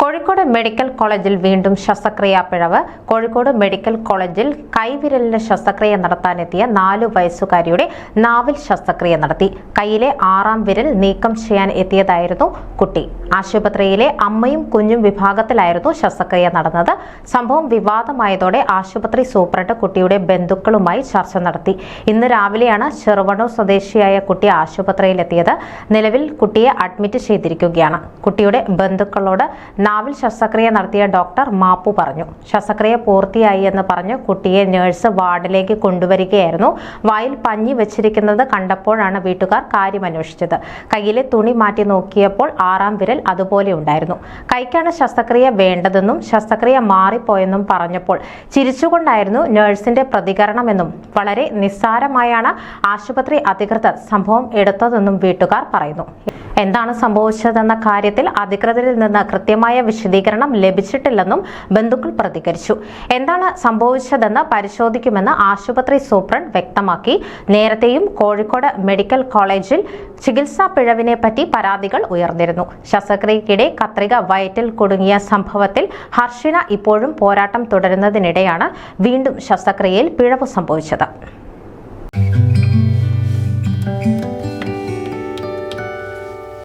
Kozhikode medical കോളേജിൽ വീണ്ടും ശസ്ത്രക്രിയാ പിഴവ്. കോഴിക്കോട് മെഡിക്കൽ കോളേജിൽ കൈവിരലിന് ശസ്ത്രക്രിയ നടത്താനെത്തിയ നാലു വയസ്സുകാരിയുടെ നാവിൽ ശസ്ത്രക്രിയ നടത്തി. കൈയിലെ ആറാം വിരൽ നീക്കം ചെയ്യാൻ എത്തിയതായിരുന്നു കുട്ടി. ആശുപത്രിയിലെ അമ്മയും കുഞ്ഞും വിഭാഗത്തിലായിരുന്നു ശസ്ത്രക്രിയ നടന്നത്. സംഭവം വിവാദമായതോടെ ആശുപത്രി സൂപ്രണ്ട് കുട്ടിയുടെ ബന്ധുക്കളുമായി ചർച്ച നടത്തി. ഇന്ന് രാവിലെയാണ് ചെറുവണ്ണൂർ സ്വദേശിയായ കുട്ടി ആശുപത്രിയിലെത്തിയത്. നിലവിൽ കുട്ടിയെ അഡ്മിറ്റ് ചെയ്തിരിക്കുകയാണ്. കുട്ടിയുടെ ബന്ധുക്കളോട് നാവിൽ ശസ്ത്രക്രിയ നടത്തിയ ഡോക്ടർ മാപ്പു പറഞ്ഞു. ശസ്ത്രക്രിയ പൂർത്തിയായി എന്ന് പറഞ്ഞ് കുട്ടിയെ നേഴ്സ് വാർഡിലേക്ക് കൊണ്ടുവരികയായിരുന്നു. വായിൽ പഞ്ഞി വെച്ചിരിക്കുന്നത് കണ്ടപ്പോഴാണ് വീട്ടുകാർ കാര്യം അന്വേഷിച്ചത്. കയ്യിലെ തുണി മാറ്റി നോക്കിയപ്പോൾ ആറാം വിരൽ അതുപോലെ ഉണ്ടായിരുന്നു. കൈക്കാണ് ശസ്ത്രക്രിയ വേണ്ടതെന്നും ശസ്ത്രക്രിയ മാറിപ്പോയെന്നും പറഞ്ഞപ്പോൾ ചിരിച്ചുകൊണ്ടായിരുന്നു നേഴ്സിന്റെ പ്രതികരണമെന്നും. വളരെ നിസ്സാരമായാണ് ആശുപത്രി അധികൃതർ സംഭവം എടുത്തതെന്നും വീട്ടുകാർ പറയുന്നു. എന്താണ് സംഭവിച്ചതെന്ന കാര്യത്തിൽ അധികൃതരിൽ നിന്ന് കൃത്യമായ വിശദീകരണം ലഭിച്ചിട്ടില്ലെന്നും ബന്ധുക്കൾ പ്രതികരിച്ചു. എന്താണ് സംഭവിച്ചതെന്ന് പരിശോധിക്കുമെന്ന് ആശുപത്രി സൂപ്രണ്ട് വ്യക്തമാക്കി. നേരത്തെയും കോഴിക്കോട് മെഡിക്കൽ കോളേജിൽ ചികിത്സാ പിഴവിനെ പറ്റി പരാതികൾ ഉയർന്നിരുന്നു. ശസ്ത്രക്രിയക്കിടെ കത്രിക വയറ്റിൽ കുടുങ്ങിയ സംഭവത്തിൽ ഹർഷിന ഇപ്പോഴും പോരാട്ടം തുടരുന്നതിനിടെയാണ് വീണ്ടും ശസ്ത്രക്രിയയിൽ പിഴവ് സംഭവിച്ചത്.